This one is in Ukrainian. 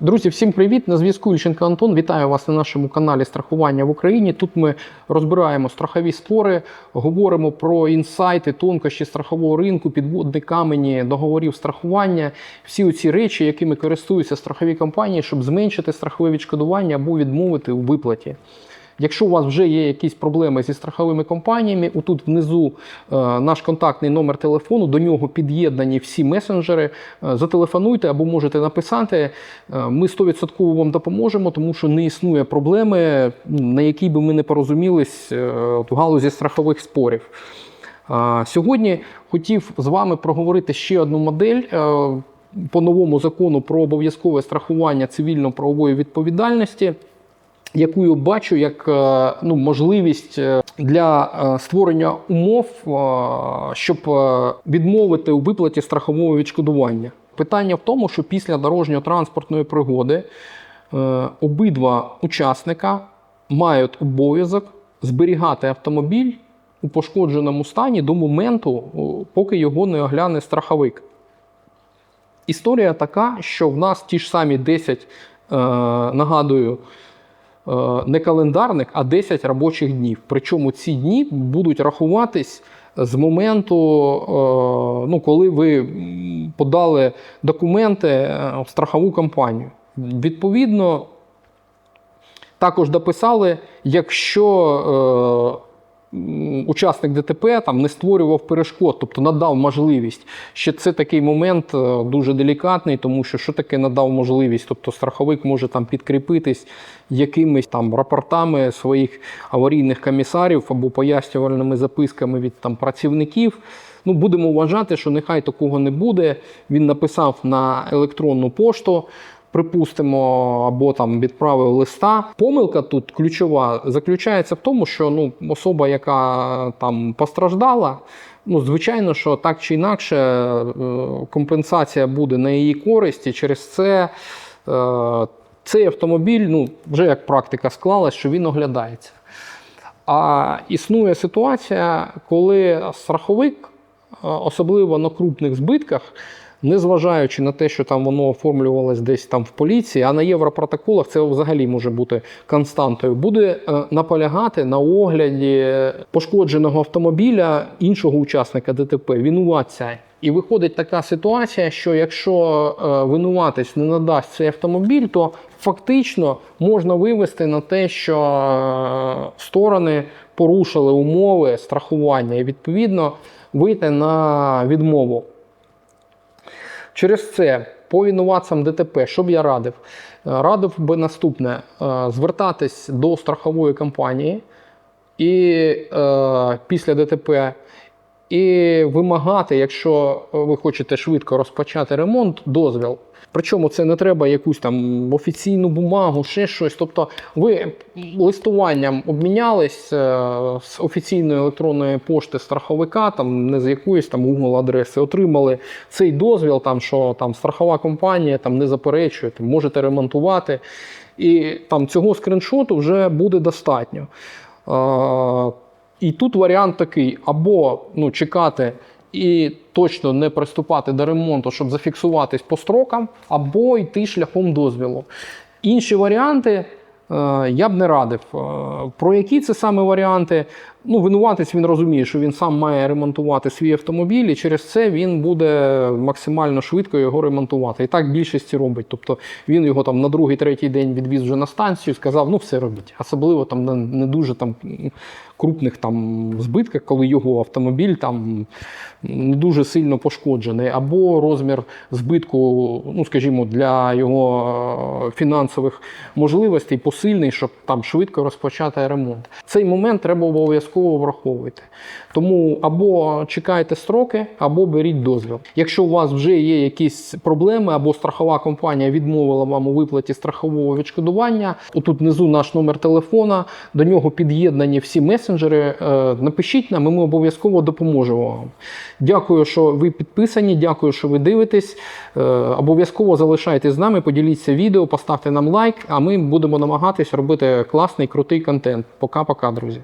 Друзі, всім привіт! На зв'язку Ільченко Антон. Вітаю вас на нашому каналі Страхування в Україні. Тут ми розбираємо страхові спори, говоримо про інсайти, тонкощі страхового ринку, підводні камені договорів страхування, всі ці речі, якими користуються страхові компанії, щоб зменшити страхове відшкодування або відмовити у виплаті. Якщо у вас вже є якісь проблеми зі страховими компаніями, отут внизу е, наш контактний номер телефону, до нього під'єднані всі месенджери. Е, зателефонуйте або можете написати. Е, ми 100% вам допоможемо, тому що не існує проблеми, на якій би ми не порозумілись в галузі страхових спорів. Сьогодні хотів з вами проговорити ще одну модель. По новому закону про обов'язкове страхування цивільно-правової відповідальності яку я бачу як е, ну, можливість е, для е, створення умов, щоб відмовити у виплаті страхового відшкодування. Питання в тому, що після дорожньо-транспортної пригоди обидва учасника мають обов'язок зберігати автомобіль у пошкодженому стані до моменту, поки його не огляне страховик. Історія така, що в нас ті ж самі 10, е, нагадую, не календарник, а 10 робочих днів. Причому ці дні будуть рахуватись з моменту, е, ну, коли ви подали документи е, в страхову компанію. Відповідно, також дописали, якщо е, учасник ДТП там не створював перешкод, тобто надав можливість. Ще це такий момент е, дуже делікатний, тому що що таке надав можливість? Тобто страховик може там підкріпитись якимись там рапортами своїх аварійних комісарів або пояснювальними записками від там працівників. Ну, будемо вважати, що нехай такого не буде. Він написав на електронну пошту припустимо, або там відправив листа. Помилка тут ключова заключається в тому, що ну, особа, яка там постраждала, ну, звичайно, що так чи інакше е, компенсація буде на її користь, і через це е, цей автомобіль, ну, вже як практика склалась, що він оглядається. А існує ситуація, коли страховик, е, особливо на крупних збитках, незважаючи на те, що там воно оформлювалось десь там в поліції, а на європротоколах це взагалі може бути константою, буде е, наполягати на огляді пошкодженого автомобіля іншого учасника ДТП, винуватця. І виходить така ситуація, що якщо е, винуватець не надасть цей автомобіль, то фактично можна вивести на те, що е, сторони порушили умови страхування і відповідно вийти на відмову. Через це по винуватцям ДТП, що б я радив? Е, Радив би наступне: е, звертатись до страхової компанії і е, після ДТП. І вимагати, якщо ви хочете швидко розпочати ремонт, дозвіл. Причому це не треба якусь там офіційну бумагу, ще щось. Тобто ви листуванням обмінялись е, з офіційної електронної пошти страховика, там не з якоїсь там Google адреси, отримали цей дозвіл, там що там страхова компанія там не заперечує, там, можете ремонтувати. І там цього скріншоту вже буде достатньо. І тут варіант такий: або ну, чекати і точно не приступати до ремонту, щоб зафіксуватись по строкам, або йти шляхом дозвілу. Інші варіанти е, я б не радив. Е, Про які це саме варіанти? Ну, винуватець він розуміє, що він сам має ремонтувати свій автомобіль, і через це він буде максимально швидко його ремонтувати. І так більшість робить. Тобто він його там на другий, третій день відвіз вже на станцію, сказав, ну все робіть. Особливо там на не дуже там крупних там збитках, коли його автомобіль там не дуже сильно пошкоджений, або розмір збитку, ну скажімо, для його е, фінансових можливостей посильний, щоб там швидко розпочати ремонт. Цей момент треба обов'язково враховувати. Тому або чекайте строки, або беріть дозвіл. Якщо у вас вже є якісь проблеми, або страхова компанія відмовила вам у виплаті страхового відшкодування, отут внизу наш номер телефона, до нього під'єднані всі месенджери. Е, Напишіть нам, і ми обов'язково допоможемо вам. Дякую, що ви підписані. Дякую, що ви дивитесь. Е, Обов'язково залишайтесь з нами, поділіться відео, поставте нам лайк, а ми будемо намагатись робити класний, крутий контент. Пока-пока, друзі.